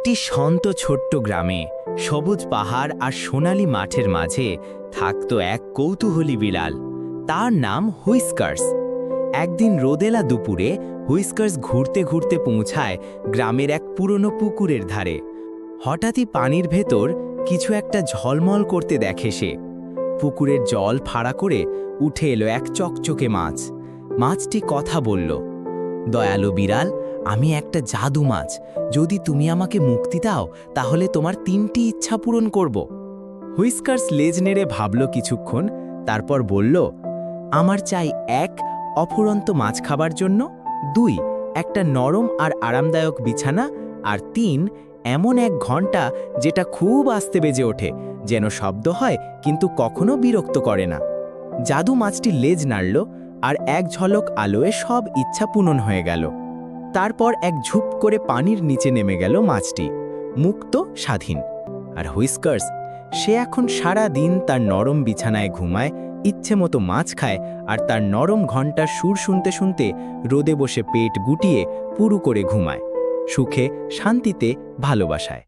একটি শান্ত ছোট্ট গ্রামে সবুজ পাহাড় আর সোনালি মাঠের মাঝে থাকত এক কৌতূহলী বিড়াল তার নাম হুইস্কার্স। একদিন রোদেলা দুপুরে হুইস্কার্স ঘুরতে ঘুরতে পৌঁছায় গ্রামের এক পুরনো পুকুরের ধারে। হঠাৎই পানির ভেতর কিছু একটা ঝলমল করতে দেখে সে। পুকুরের জল ফাড়া করে উঠে এলো এক চকচকে মাছ। মাছটি কথা বলল, দয়ালু বিড়াল আমি একটা জাদু মাছ। যদি তুমি আমাকে মুক্তি দাও, তাহলে তোমার তিনটি ইচ্ছা পূরণ করব। হুইস্কার্স লেজ নেড়ে ভাবল কিছুক্ষণ, তারপর বলল, আমার চাই এক অফুরন্ত মাছ খাবার জন্য, দুই একটা নরম আর আরামদায়ক বিছানা, আর তিন এমন এক ঘণ্টা যেটা খুব আস্তে বেজে ওঠে, যেন শব্দ হয় কিন্তু কখনো বিরক্ত করে না। জাদু মাছটি লেজ নাড়ল, আর এক ঝলক আলোয় সব ইচ্ছা পূরণ হয়ে গেল। তারপর এক ঝুপ করে পানির নিচে নেমে গেল মাছটি, মুক্ত, স্বাধীন। আর হুইস্কার্স, সে এখন সারা দিন তার নরম বিছানায় ঘুমায়, ইচ্ছে মতো মাছ খায় আর তার নরম ঘণ্টার সুর শুনতে শুনতে রোদে বসে পেট গুটিয়ে পুরু করে ঘুমায়, সুখে, শান্তিতে ভালোবাসায়।